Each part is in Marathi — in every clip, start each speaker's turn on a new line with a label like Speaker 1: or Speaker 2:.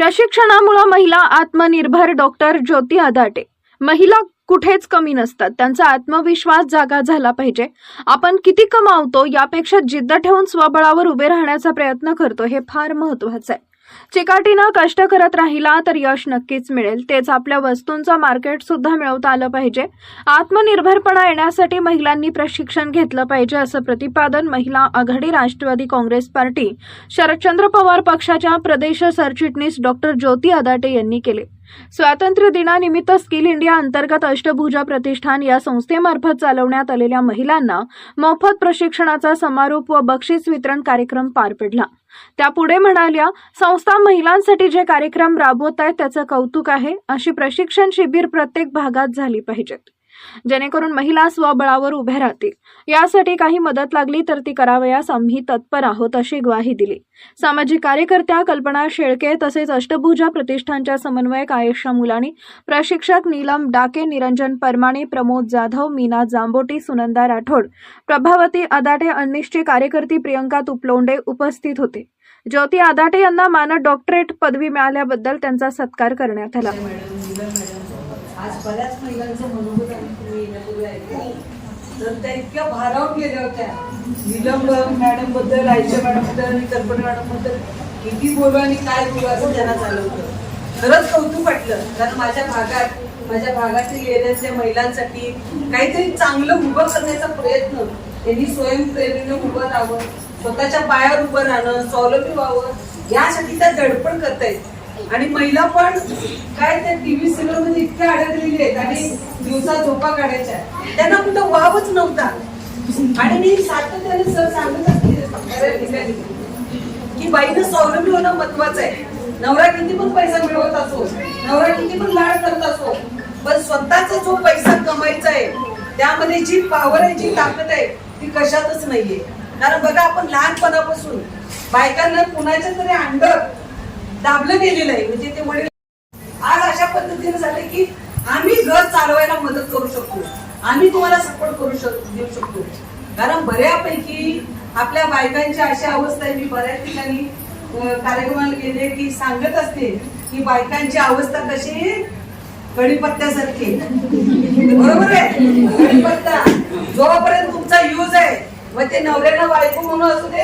Speaker 1: प्रशिक्षणामुळे महिला आत्मनिर्भर डॉक्टर ज्योती आदाटे. महिला कुठेच कमी नसतात. त्यांचा आत्मविश्वास जागा झाला पाहिजे. आपण किती कमावतो यापेक्षा जिद्द ठेवून स्वबळावर उभे राहण्याचा प्रयत्न करतो हे फार महत्वाचं आहे. चिकाटीनं कष्ट करत राहिला तर यश नक्कीच मिळेल. तेच आपल्या वस्तूंचं मार्केट सुद्धा मिळवता आलं पाहिजे. आत्मनिर्भरपणा येण्यासाठी महिलांनी प्रशिक्षण घेतलं पाहिजे असं प्रतिपादन महिला आघाडी राष्ट्रवादी काँग्रेस पार्टी शरदचंद्र पवार पक्षाच्या प्रदेश सरचिटणीस डॉक्टर ज्योती अदाटे यांनी केले. स्वातंत्र्य दिनानिमित्त स्किल इंडिया अंतर्गत अष्टभुजा प्रतिष्ठान या संस्थेमार्फत चालवण्यात आलेल्या महिलांना मोफत प्रशिक्षणाचा समारोप व बक्षीस वितरण कार्यक्रम पार पडला. त्या पुढे म्हणाल्या संस्था महिलांसाठी जे कार्यक्रम राबवत आहेत त्याचं कौतुक आहे अशी प्रशिक्षण शिबिर प्रत्येक भागात झाली पाहिजेत. जेणेकरून महिला स्वबळावर उभ्या राहतील. यासाठी काही मदत लागली तर ती करावयास आम्ही तत्पर आहोत अशी ग्वाही दिली. सामाजिक कार्यकर्त्या कल्पना शेळके तसेच अष्टभुजा प्रतिष्ठानच्या समन्वयक आयशा मुलानी प्रशिक्षक नीलम डाके निरंजन परमाणे प्रमोद जाधव मीना जांबोटी सुनंदा राठोड प्रभावती अदाटे अनिश्चित कार्यकर्ती प्रियंका तुपलोंडे उपस्थित होते. ज्योती आदाटे यांना मानद डॉक्टरेट पदवी मिळाल्याबद्दल त्यांचा सत्कार करण्यात आला.
Speaker 2: मॅडम आज बऱ्याच महिलांचं मनोगत आम्ही तुम्ही येण्यापूर्वी ऐकलं. तर त्या इतक्या भारावून गेल्या होत्या. निलम मॅडमबद्दल आयशा मॅडमबद्दल आणि कल्पना मॅडमबद्दल किती बोलू आणि काय बोलू असं त्यांना झालं होतं खरंच कौतुक वाटलं. कारण माझ्या भागात माझ्या भागातील एरियातल्या महिलांसाठी काहीतरी चांगलं उभं करण्याचा प्रयत्न त्यांनी स्वयंप्रेरणेने उभं राहावं स्वतःच्या पायावर उभं राहणं स्वावलंबी व्हावं यासाठी त्या धडपड करतायत. आणि महिला पण काय त्या टीव्ही सिरियलमध्ये इतक्या अडकलेली आहेत आणि दिवसा झोपा काढायच्या त्यांना कुठं वावच नव्हता. आणि मी सातत्याने सर सांगत असते की बाईनं स्वावलंबी होणं महत्वाचं आहे. नवरा किती पण पैसा मिळवत असो नवरा किती पण लाड करत असो पण स्वतःचा जो पैसा कमायचा आहे त्यामध्ये जी पावर आहे जी ताकद आहे ती कशातच नाहीये. कारण बघा आपण लहानपणापासून बायकांना कुणाच्या तरी अंडर नेलेलं आहे. म्हणजे ते वडील आज अशा पद्धतीने झाले की आम्ही घर चालवायला मदत करू शकतो. आम्ही तुम्हाला सपोर्ट करू शकतो देऊ शकतो. कारण बऱ्यापैकी आपल्या बायकांची अशी अवस्था आहे. मी बऱ्याच ठिकाणी कार्यक्रमाला गेले की सांगत असते की बायकांची अवस्था कशी कडीपत्त्यासारखी बरोबर आहे? कडीपत्ता जोपर्यंत तुमचा यूज आहे मग ते नवऱ्याला बायको म्हणून असू दे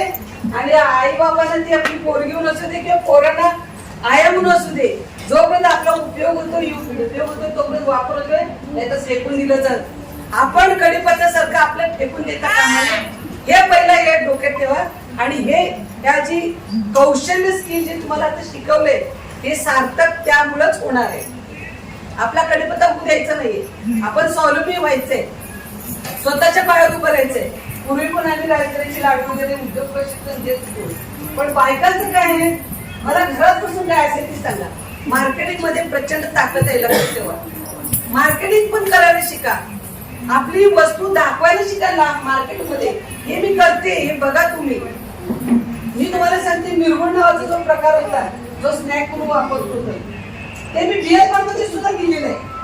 Speaker 2: आणि आई बाबांना ती आपली पोरगी म्हणून असू दे किंवा पोरांना आयामून असू दे. जोपर्यंत आपला उपयोग होतो उपयोग होतो तोपर्यंत वापरतोय नाही तर फेकून दिलं जात. आपण कडीपत्त्यासारखं आपल्या फेकून देता हे पहिला हे डोक्यात ठेवा. आणि हे या जी कौशल्य स्किल जे तुम्हाला आता शिकवले हे सार्थक त्यामुळेच होणार आहे. आपला कडीपत्ता होऊ द्यायचा नाहीये. आपण स्वावलंबी व्हायचंय. स्वतःच्या पायावर उभं राहायचंय. पूर्वी पण आम्ही राजकारणाची लाडू वगैरे उद्योग प्रशिक्षण देत होतो. पण बायकांचं काय आहे? मला घरात बसून काय असेल ती सांगा. मार्केटिंगमध्ये प्रचंड ताकद आहे लक्षात ठेवा. मार्केटिंग पण करायला शिका. आपली वस्तू दाखवायला शिकायला मार्केटमध्ये. हे मी करते हे बघा तुम्ही. मी तुम्हाला सांगते निर्गुण नावाचा जो प्रकार होता जो स्नॅक म्हणून वापरत होतो ते मी बिअरमध्ये सुद्धा दिलेलं आहे.